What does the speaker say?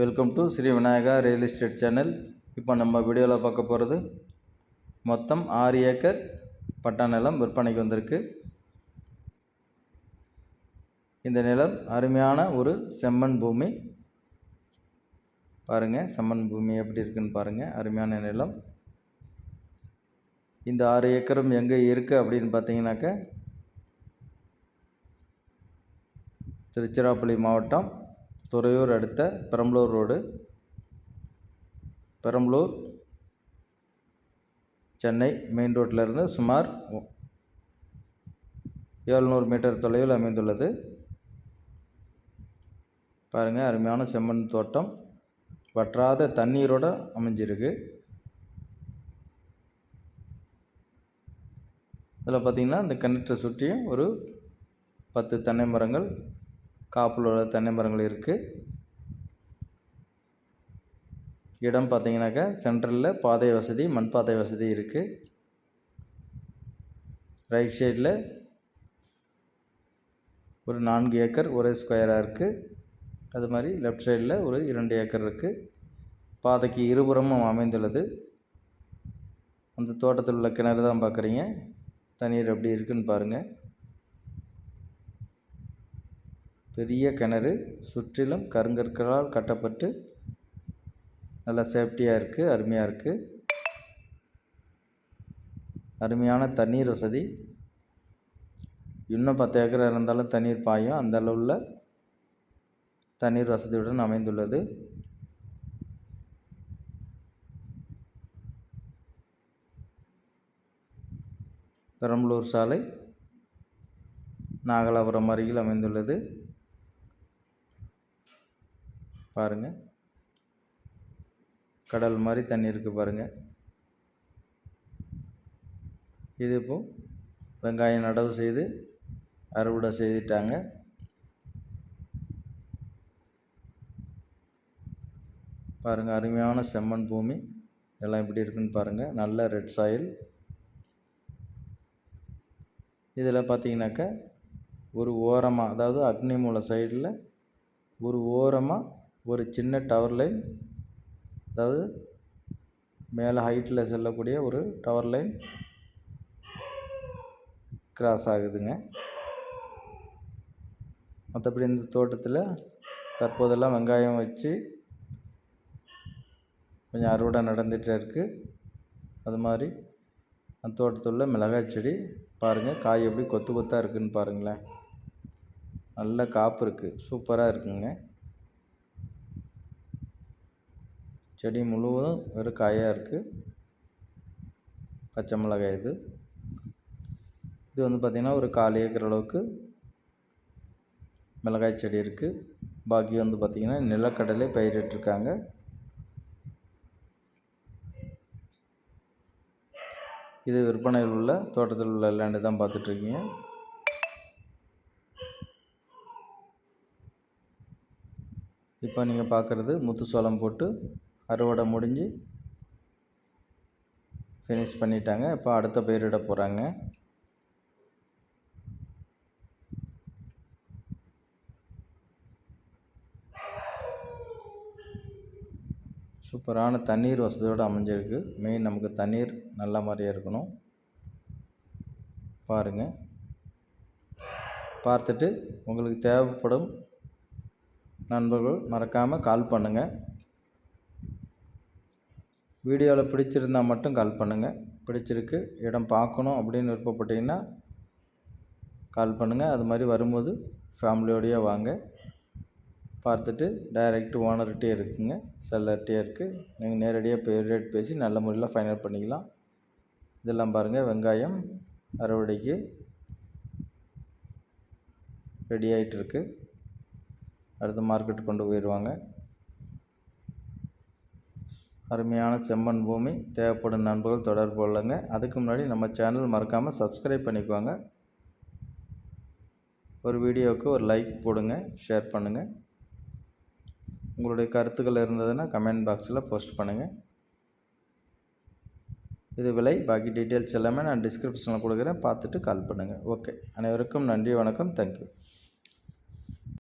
Welcome to Sri Vinayaka real estate channel. இப்போ நம்ம வீடியோவில் பார்க்க போகிறது மொத்தம் ஆறு ஏக்கர் பட்டா நிலம் விற்பனைக்கு வந்திருக்கு. இந்த நிலம் அருமையான ஒரு செம்மண் பூமி. பாருங்கள் செம்மண் பூமி எப்படி இருக்குன்னு பாருங்கள் அருமையான நிலம். இந்த ஆறு ஏக்கரும் எங்கே இருக்குது அப்படின்னு பார்த்தீங்கன்னாக்க திருச்சிராப்பள்ளி மாவட்டம் துறையூர் அடுத்த பெரம்பலூர் ரோடு. பெரம்பலூர் சென்னை மெயின் ரோட்டிலிருந்து சுமார் ஏழ்நூறு மீட்டர் தொலைவில் அமைந்துள்ளது. பாருங்கள் அருமையான செம்மண் தோட்டம். வற்றாத தண்ணீரோடு அமைஞ்சிருக்கு. இதில் பார்த்திங்கன்னா இந்த கிணற்றை சுற்றியும் ஒரு பத்து தென்னை மரங்கள் காப்பில் உள்ள தென்னை மரங்கள் இருக்குது இடம் பார்த்தீங்கன்னாக்கா சென்ட்ரலில் பாதை வசதி மண் பாதை வசதி இருக்குது ரைட் சைடில் ஒரு நான்கு ஏக்கர் ஒரே ஸ்கொயராக இருக்குது அது மாதிரி லெஃப்ட் சைடில் ஒரு இரண்டு ஏக்கர் இருக்குது பாதைக்கு இருபுறமும் அமைந்துள்ளது. அந்த தோட்டத்தில் உள்ள கிணறு தான் பார்க்குறீங்க. தண்ணீர் எப்படி இருக்குன்னு பாருங்கள் பெரிய கிணறு சுற்றிலும் கருங்கற்களால் கட்டப்பட்டு நல்லா சேஃப்டியாக இருக்குது அருமையாக இருக்குது அருமையான தண்ணீர் வசதி. இன்னும் பத்து ஏக்கர் இருந்தாலும் தண்ணீர் பாயும். அந்த அளவில் தண்ணீர் வசதியுடன் அமைந்துள்ளது. பெரம்பலூர் சாலை நாகலாபுரம் அருகில் அமைந்துள்ளது. பாருங்கள் கடல் மாதிரி தண்ணி இருக்குது பாருங்கள் இது இப்போது வெங்காயம் நடவு செய்து அறுவடை செய்துட்டாங்க. பாருங்கள் அருமையான செம்மண் பூமி. எல்லாம் எப்படி இருக்குன்னு பாருங்கள் நல்ல ரெட் சாயில் இதில் பார்த்தீங்கன்னாக்கா ஒரு ஓரமாக அதாவது அக்னி மூல சைடில் ஒரு ஓரமாக ஒரு சின்ன டவர் லைன் அதாவது மேலே ஹைட்டில் செல்லக்கூடிய ஒரு டவர் லைன் கிராஸ் ஆகுதுங்க. மற்றபடி இந்த தோட்டத்தில் தற்போதெல்லாம் வெங்காயம் வச்சு கொஞ்சம் அறுவடை நடந்துகிட்டே இருக்குது அது மாதிரி அந்த தோட்டத்தில் மிளகாய் செடி பாருங்கள் காய் எப்படி கொத்து கொத்தாக இருக்குதுன்னு பாருங்களேன். நல்ல காப்பு இருக்குது சூப்பராக இருக்குங்க. செடி முழுவதும் வெறும் காயாக இருக்குது பச்சை மிளகாய் இது. இது வந்து பார்த்திங்கன்னா ஒரு கால் ஏக்கர் அளவுக்கு மிளகாய் செடி இருக்குது பாக்கி வந்து பார்த்திங்கன்னா நிலக்கடலை பயிரிட்டிருக்காங்க. இது விற்பனையில் உள்ள தோட்டத்தில் உள்ள லேண்டு தான் பார்த்துட்ருக்கீங்க இப்போ நீங்கள் பார்க்குறது முத்து சோளம் போட்டு அறுவடை முடிஞ்சு ஃபினிஷ் பண்ணிட்டாங்க. இப்போ அடுத்த பயிரிட போகிறாங்க சூப்பரான தண்ணீர் வசதியோடு அமைஞ்சிருக்கு. மெயின் நமக்கு தண்ணீர் நல்ல மாதிரியாக இருக்கணும். பாருங்கள் பார்த்துட்டு உங்களுக்கு தேவைப்படும் நண்பர்கள் மறக்காமல் கால் பண்ணுங்கள் வீடியோவில் பிடிச்சிருந்தால் மட்டும் கால் பண்ணுங்கள் பிடிச்சிருக்கு இடம் பார்க்கணும் அப்படின்னு விருப்பப்பட்டீங்கன்னா கால் பண்ணுங்கள் அது மாதிரி வரும்போது ஃபேமிலியோடையே வாங்க. பார்த்துட்டு டைரெக்ட் ஓனர்கிட்டே இருக்குங்க. செல்லர்கிட்டே இருக்குது நீங்கள் நேரடியாக பே ரேட் பேசி நல்ல முறையில் ஃபைனல் பண்ணிக்கலாம். இதெல்லாம் பாருங்கள் வெங்காயம் அறுவடைக்கு ரெடி ஆகிட்டுருக்கு அடுத்து மார்க்கெட் கொண்டு போயிடுவாங்க. அருமையான செம்மண் பூமி தேவைப்படும் நண்பர்கள் தொடர்பு கொள்ளுங்க. அதுக்கு முன்னாடி நம்ம சேனல் மறக்காமல் சப்ஸ்கிரைப் பண்ணிக்குவாங்க ஒரு வீடியோவுக்கு ஒரு லைக் போடுங்க ஷேர் பண்ணுங்கள் உங்களுடைய கருத்துக்கள் இருந்ததுன்னா கமெண்ட் பாக்ஸில் போஸ்ட் பண்ணுங்கள் இது விலை பாக்கி டீட்டெயில்ஸ் எல்லாமே நான் டிஸ்கிரிப்ஷனில் கொடுக்குறேன். பார்த்துட்டு கால் பண்ணுங்கள் ஓகே அனைவருக்கும் நன்றி வணக்கம். தேங்க்யூ